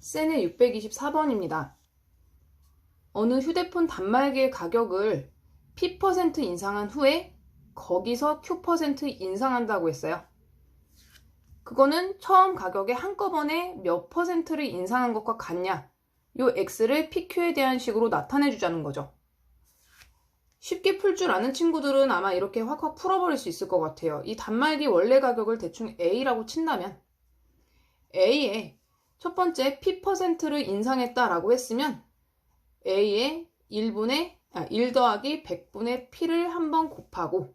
세네 624번입니다. 어느 휴대폰 단말기의 가격을 P% 인상한 후에 거기서 Q% 인상한다고 했어요. 그거는 처음 가격에 한꺼번에 몇 퍼센트를 인상한 것과 같냐? 요 X를 PQ에 대한 식으로 나타내 주자는 거죠. 쉽게 풀 줄 아는 친구들은 아마 이렇게 확확 풀어버릴 수 있을 것 같아요. 이 단말기 원래 가격을 대충 A라고 친다면 A에 첫 번째 P%를 인상했다라고 했으면 A의 1분의 아, 1 더하기 100분의 P를 한 번 곱하고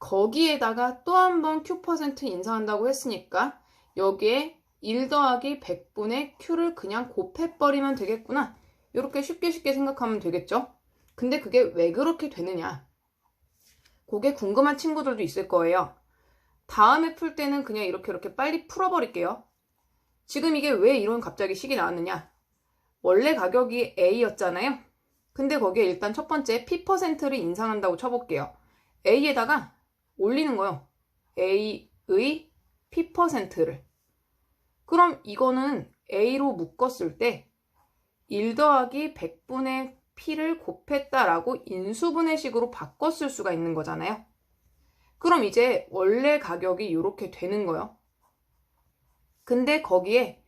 거기에다가 또 한 번 Q% 인상한다고 했으니까 여기에 1 더하기 100분의 Q를 그냥 곱해버리면 되겠구나. 이렇게 쉽게 쉽게 생각하면 되겠죠? 근데 그게 왜 그렇게 되느냐? 그게 궁금한 친구들도 있을 거예요. 다음에 풀 때는 그냥 이렇게 이렇게 빨리 풀어버릴게요. 지금 이게 왜 이런 갑자기 식이 나왔느냐? 원래 가격이 A였잖아요. 근데 거기에 일단 첫 번째 P%를 인상한다고 쳐볼게요. A에다가 올리는 거요. A의 P%를. 그럼 이거는 A로 묶었을 때 1 더하기 100분의 P를 곱했다라고 인수분해 식으로 바꿨을 수가 있는 거잖아요. 그럼 이제 원래 가격이 이렇게 되는 거예요. 근데 거기에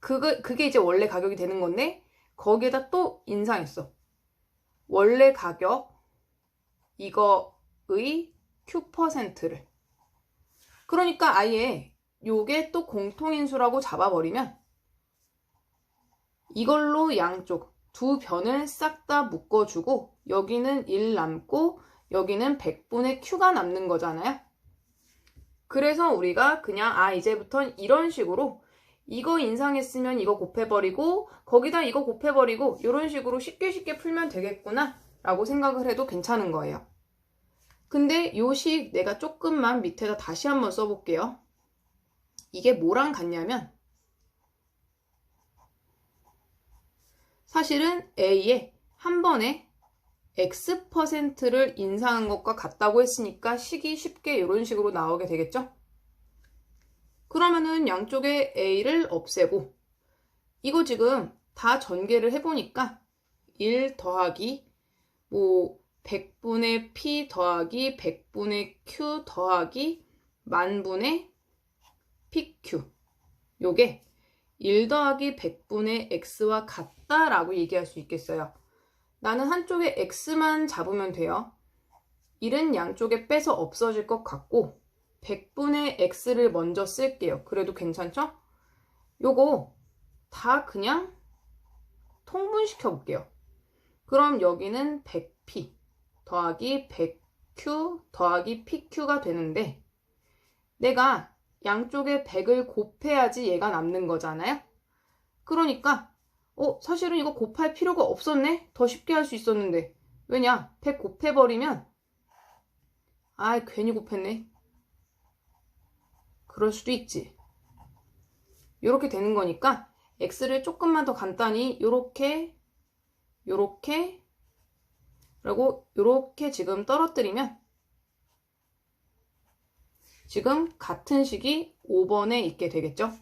그거, 그게 이제 원래 가격이 되는 건데 거기에다 또 인상했어. 원래 가격 이거의 Q%를. 그러니까 아예 요게 또 공통인수라고 잡아버리면 이걸로 양쪽 두 변을 싹 다 묶어주고 여기는 1 남고 여기는 100분의 Q가 남는 거잖아요. 그래서 우리가 그냥 아 이제부턴 이런 식으로 이거 인상했으면 이거 곱해버리고 거기다 이거 곱해버리고 이런 식으로 쉽게 쉽게 풀면 되겠구나 라고 생각을 해도 괜찮은 거예요. 근데 요 식 내가 조금만 밑에다 다시 한번 써볼게요. 이게 뭐랑 같냐면 사실은 A에 한 번에 X%를 인상한 것과 같다고 했으니까 식이 쉽게 이런 식으로 나오게 되겠죠? 그러면은 양쪽에 A를 없애고 이거 지금 다 전개를 해보니까 1 더하기 뭐 100분의 P 더하기 100분의 Q 더하기 만분의 PQ 요게 1 더하기 100분의 X와 같다라고 얘기할 수 있겠어요. 나는 한쪽에 X만 잡으면 돼요. 1은 양쪽에 빼서 없어질 것 같고 100분의 X를 먼저 쓸게요. 그래도 괜찮죠? 요거 다 그냥 통분시켜 볼게요. 그럼 여기는 100P 더하기 100Q 더하기 PQ가 되는데 내가 양쪽에 100을 곱해야지 얘가 남는 거잖아요. 그러니까 어 사실은 이거 곱할 필요가 없었네. 더 쉽게 할 수 있었는데 왜냐 100 곱해버리면 아 괜히 곱했네. 그럴 수도 있지. 이렇게 되는 거니까 x를 조금만 더 간단히 요렇게 요렇게 그리고 요렇게 지금 떨어뜨리면 지금 같은 식이 5번에 있게 되겠죠?